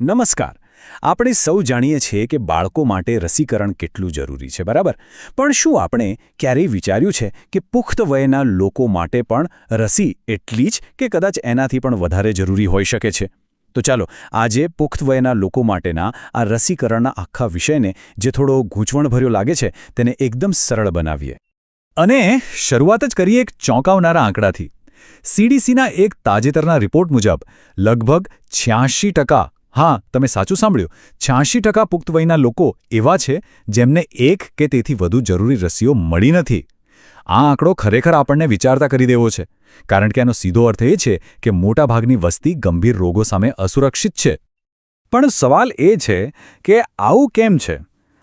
નમસ્કાર. આપણે સૌ જાણીએ છીએ કે બાળકો માટે રસીકરણ કેટલું જરૂરી છે, બરાબર? પણ શું આપણે ક્યારેય વિચાર્યું છે કે પુખ્ત વયના લોકો માટે પણ રસી એટલી જ કે કદાચ એનાથી પણ વધારે જરૂરી હોઈ શકે છે? તો ચાલો, આજે પુખ્ત વયના લોકો માટેના આ રસીકરણના આખા વિષયને જે થોડો ગૂંચવણભર્યો લાગે છે, તેને એકદમ સરળ બનાવીએ. અને શરૂઆત જ કરીએ એક ચોંકાવનારા આંકડાથી. સીડીસીના એક તાજેતરના રિપોર્ટ મુજબ લગભગ છ્યાસી ટકા હા, તમે સાચું સાંભળ્યું. છ્યાસી ટકા પુખ્ત વયના લોકો એવા છે જેમને એક કે તેથી વધુ જરૂરી રસીઓ મળી નથી. આ આંકડો ખરેખર આપણને વિચારતા કરી દેવો છે. કારણ કે એનો સીધો અર્થ એ છે કે મોટાભાગની વસ્તી ગંભીર રોગો સામે અસુરક્ષિત છે. પણ સવાલ એ છે કે આવું કેમ છે?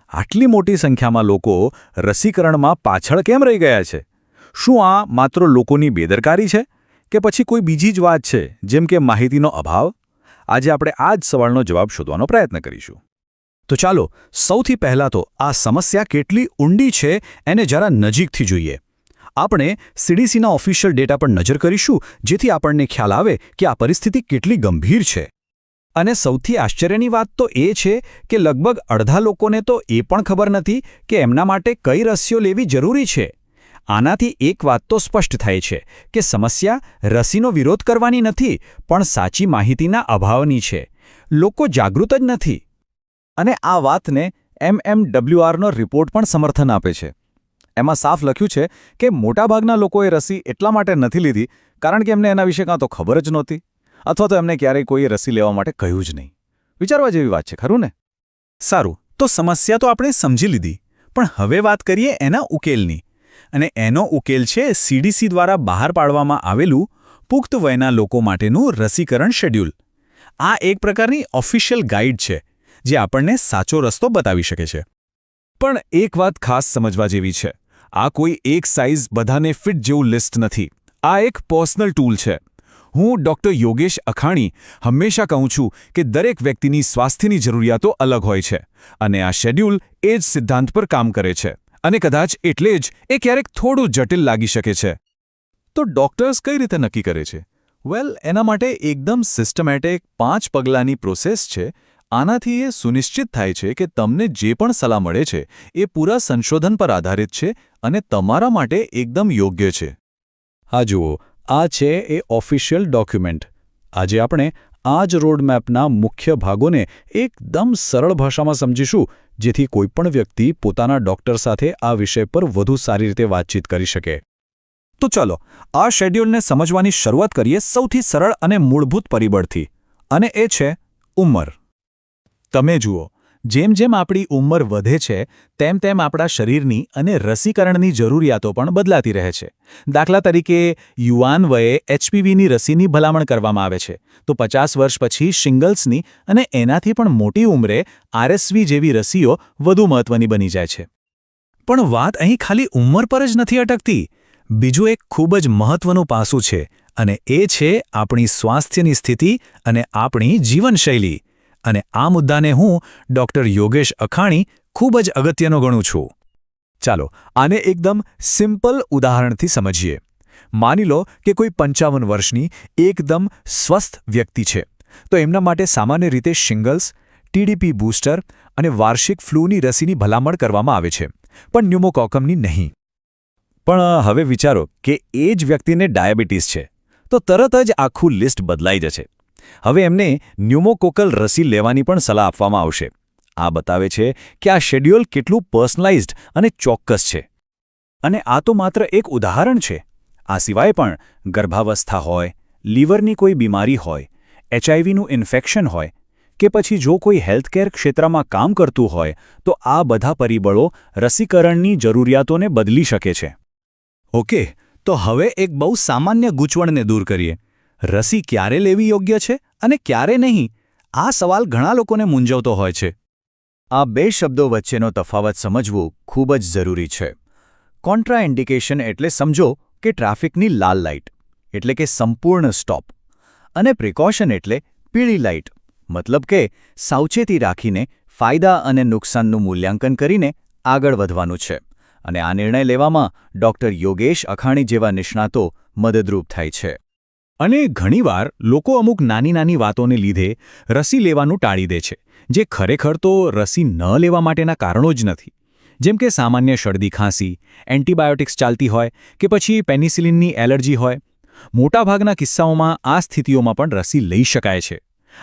આટલી મોટી સંખ્યામાં લોકો રસીકરણમાં પાછળ કેમ રહી ગયા છે? શું આ માત્ર લોકોની બેદરકારી છે? કે પછી કોઈ બીજી જ વાત છે જેમ કે માહિતીનો અભાવ? આજે આપણે આ જ સવાલનો જવાબ શોધવાનો પ્રયત્ન કરીશું. તો ચાલો, સૌથી પહેલાં તો આ સમસ્યા કેટલી ઊંડી છે એને જરા નજીકથી જોઈએ. આપણે સીડીસીના ઓફિશિયલ ડેટા પર નજર કરીશું, જેથી આપણને ખ્યાલ આવે કે આ પરિસ્થિતિ કેટલી ગંભીર છે. અને સૌથી આશ્ચર્યની વાત તો એ છે કે લગભગ અડધા લોકોને તો એ પણ ખબર નથી કે એમના માટે કઈ રસીઓ લેવી જરૂરી છે. આનાથી એક વાત તો સ્પષ્ટ થાય છે કે સમસ્યા રસીનો વિરોધ કરવાની નથી, પણ સાચી માહિતીના અભાવની છે. લોકો જાગૃત જ નથી. અને આ વાતને એમએમડબ્લ્યુઆરનો રિપોર્ટ પણ સમર્થન આપે છે. એમાં સાફ લખ્યું છે કે મોટાભાગના લોકોએ રસી એટલા માટે નથી લીધી કારણ કે એમને એના વિશે કાં તો ખબર જ નહોતી અથવા તો એમને ક્યારેય કોઈએ રસી લેવા માટે કહ્યું જ નહીં. વિચારવા જેવી વાત છે, ખરું ને? સારું, તો સમસ્યા તો આપણે સમજી લીધી, પણ હવે વાત કરીએ એના ઉકેલની. અને એનો ઉકેલ છે સીડીસી દ્વારા બહાર પાડવામાં આવેલું પુખ્ત વયના લોકો માટેનું રસીકરણ શેડ્યુલ. આ એક પ્રકારની ઓફિશિયલ ગાઈડ છે, જે આપણને સાચો રસ્તો બતાવી શકે છે. પણ એક વાત ખાસ સમજવા જેવી છે, આ કોઈ એક સાઇઝ બધાને ફિટ જેવું લિસ્ટ નથી. આ એક પર્સનલ ટૂલ છે. હું ડૉક્ટર યોગેશ અખાણી હંમેશા કહું છું કે દરેક વ્યક્તિની સ્વાસ્થ્યની જરૂરિયાતો અલગ હોય છે અને આ શેડ્યુલ એ જ સિદ્ધાંત પર કામ કરે છે. અને કદાચ એટલે જ એ ક્યારેક થોડું જટિલ લાગી શકે છે. તો ડોક્ટર્સ કઈ રીતે નક્કી કરે છે? વેલ, એના માટે એકદમ સિસ્ટમેટિક પાંચ પગલાંની પ્રોસેસ છે. આનાથી એ સુનિશ્ચિત થાય છે કે તમને જે પણ સલાહ મળે છે, એ પૂરા સંશોધન પર આધારિત છે અને તમારા માટે એકદમ યોગ્ય છે. હા જુઓ, આ છે એ ઓફિશિયલ ડોક્યુમેન્ટ. આજે આપણે આ જ રોડમેપના મુખ્ય ભાગોને એકદમ સરળ ભાષામાં સમજીશું, જેથી કોઈપણ વ્યક્તિ પોતાના ડોક્ટર સાથે આ વિષય પર વધુ સારી રીતે વાતચીત કરી શકે. તો ચાલો, આ શેડ્યુલને સમજવાની શરૂઆત કરીએ સૌથી સરળ અને મૂળભૂત પરિબળથી, અને એ છે ઉંમર. તમે જુઓ જેમ જેમ આપણી ઉંમર વધે છે, તેમ તેમ આપણા શરીરની અને રસીકરણની જરૂરિયાતો પણ બદલાતી રહે છે. દાખલા તરીકે, યુવાન વયે એચપીવીની રસીની ભલામણ કરવામાં આવે છે. તો પચાસ વર્ષ પછી શિંગલ્સની અને એનાથી પણ મોટી ઉંમરે આરએસવી જેવી રસીઓ વધુ મહત્વની બની જાય છે. પણ વાત અહીં ખાલી ઉંમર પર જ નથી અટકતી. બીજું એક ખૂબ જ મહત્વનું પાસું છે, અને એ છે આપણી સ્વાસ્થ્યની સ્થિતિ અને આપણી જીવનશૈલી. અને આ મુદ્દાને હું ડૉક્ટર યોગેશ અખાણી ખૂબ જ અગત્યનો ગણું છું. ચાલો, આને એકદમ સિમ્પલ ઉદાહરણથી સમજીએ. માની લો કે કોઈ પંચાવન વર્ષની એકદમ સ્વસ્થ વ્યક્તિ છે. તો એમના માટે સામાન્ય રીતે શિંગલ્સ ટીડીપી બૂસ્ટર અને વાર્ષિક ફ્લૂની રસીની ભલામણ કરવામાં આવે છે, પણ ન્યુમોકોકમની નહીં. પણ હવે વિચારો કે એ જ વ્યક્તિને ડાયાબિટીસ છે, તો તરત જ આખું લિસ્ટ બદલાઈ જશે. હવે એમને ન્યુમોકોકલ રસી લેવાની પણ સલાહ આપવામાં આવશે. આ બતાવે છે કે આ શેડ્યુલ કેટલું પર્સનલાઇઝ્ડ અને ચોક્કસ છે. અને આ તો માત્ર એક ઉદાહરણ છે. આ સિવાય પણ ગર્ભાવસ્થા હોય, લીવરની કોઈ બીમારી હોય એચઆઈવીનું ઇન્ફેક્શન હોય, કે પછી જો કોઈ હેલ્થકેર ક્ષેત્રમાં કામ કરતું હોય, તો આ બધા પરિબળો રસીકરણની જરૂરિયાતોને બદલી શકે છે. ઓકે, તો હવે એક બહુ સામાન્ય ગૂંચવણને દૂર કરીએ. રસી ક્યારે લેવી યોગ્ય છે અને ક્યારે નહીં, આ સવાલ ઘણા લોકોને મૂંઝવતો હોય છે. આ બે શબ્દો વચ્ચેનો તફાવત સમજવું ખૂબ જ જરૂરી છે. કોન્ટ્રાઇન્ડિકેશન એટલે સમજો કે ટ્રાફિકની લાલ લાઇટ, એટલે કે સંપૂર્ણ સ્ટોપ, અને પ્રિકોશન એટલે પીળી લાઇટ, મતલબ કે સાવચેતી રાખીને ફાયદા અને નુકસાનનું મૂલ્યાંકન કરીને આગળ વધવાનું છે. અને આ નિર્ણય લેવામાં ડોક્ટર યોગેશ અખાણી જેવા નિષ્ણાતો મદદરૂપ થાય છે. અને ઘણીવાર લોકો અમુક નાની નાની વાતોને લીધે રસી લેવાનું ટાળી દે છે, જે ખરેખર તો રસી ન લેવા માટેના કારણો જ નથી. જેમ કે સામાન્ય શરદી ખાંસી, એન્ટીબાયોટિક્સ ચાલતી હોય કે પછી પેનિસિલિનની એલર્જી હોય, મોટાભાગના કિસ્સાઓમાં આ સ્થિતિઓમાં પણ રસી લઈ શકાય છે.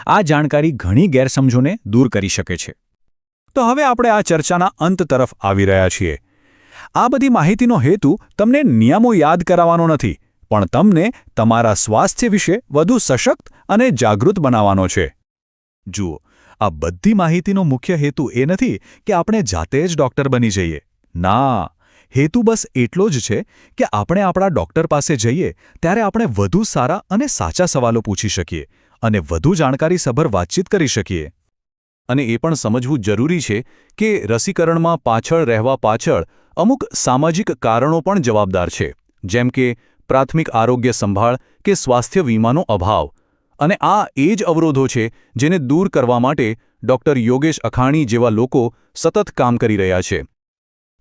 આ જાણકારી ઘણી ગેરસમજોને દૂર કરી શકે છે. તો હવે આપણે આ ચર્ચાના અંત તરફ આવી રહ્યા છીએ. આ બધી માહિતીનો હેતુ તમને નિયમો યાદ કરાવવાનો નથી. પણ તમને તમારા સ્વાસ્થ્ય વિશે વધુ સશક્ત અને જાગૃત બનાવવાનો છે. જુઓ, આ બધી માહિતીનો મુખ્ય હેતુ એ નથી કે આપણે જાતે જ ડૉક્ટર બની જઈએ. ના, હેતુ બસ એટલો જ છે કે આપણે આપણા ડૉક્ટર પાસે જઈએ ત્યારે આપણે વધુ સારા અને સાચા સવાલો પૂછી શકીએ અને વધુ જાણકારીસભર વાતચીત કરી શકીએ. અને એ પણ સમજવું જરૂરી છે કે રસીકરણમાં પાછળ રહેવા પાછળ અમુક સામાજિક કારણો પણ જવાબદાર છે. જેમ કે પ્રાથમિક આરોગ્ય સંભાળ કે સ્વાસ્થ્ય વીમાનો અભાવ. અને આ એ જ અવરોધો છે જેને દૂર કરવા માટે ડૉક્ટર યોગેશ અખાણી જેવા લોકો સતત કામ કરી રહ્યા છે.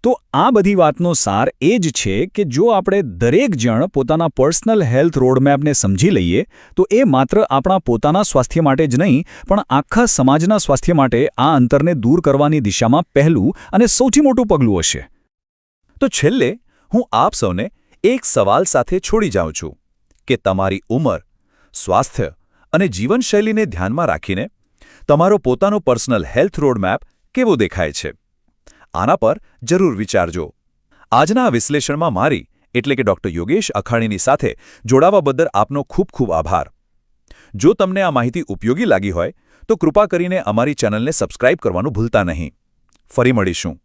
તો આ બધી વાતનો સાર એ જ છે કે જો આપણે દરેક જણ પોતાના પર્સનલ હેલ્થ રોડમેપને સમજી લઈએ, તો એ માત્ર આપણા પોતાના સ્વાસ્થ્ય માટે જ નહીં, પણ આખા સમાજના સ્વાસ્થ્ય માટે આ અંતરને દૂર કરવાની દિશામાં પહેલું અને સૌથી મોટું પગલું હશે. તો છેલ્લે હું આપ સૌને એક સવાલ સાથે છોડી જાઉં છું કે તમારી ઉંમર, સ્વાસ્થ્ય અને જીવનશૈલીને ધ્યાનમાં રાખીને તમારો પોતાનો પર્સનલ હેલ્થ રોડમેપ કેવો દેખાય છે? આના પર જરૂર વિચારજો. આજના વિશ્લેષણમાં મારી, એટલે કે ડૉક્ટર યોગેશ અખાણીની સાથે જોડાવા બદલ આપનો ખૂબ ખૂબ આભાર. જો તમને આ માહિતી ઉપયોગી લાગી હોય, તો કૃપા કરીને અમારી ચેનલને સબસ્ક્રાઇબ કરવાનું ભૂલતા નહીં. ફરી મળીશું.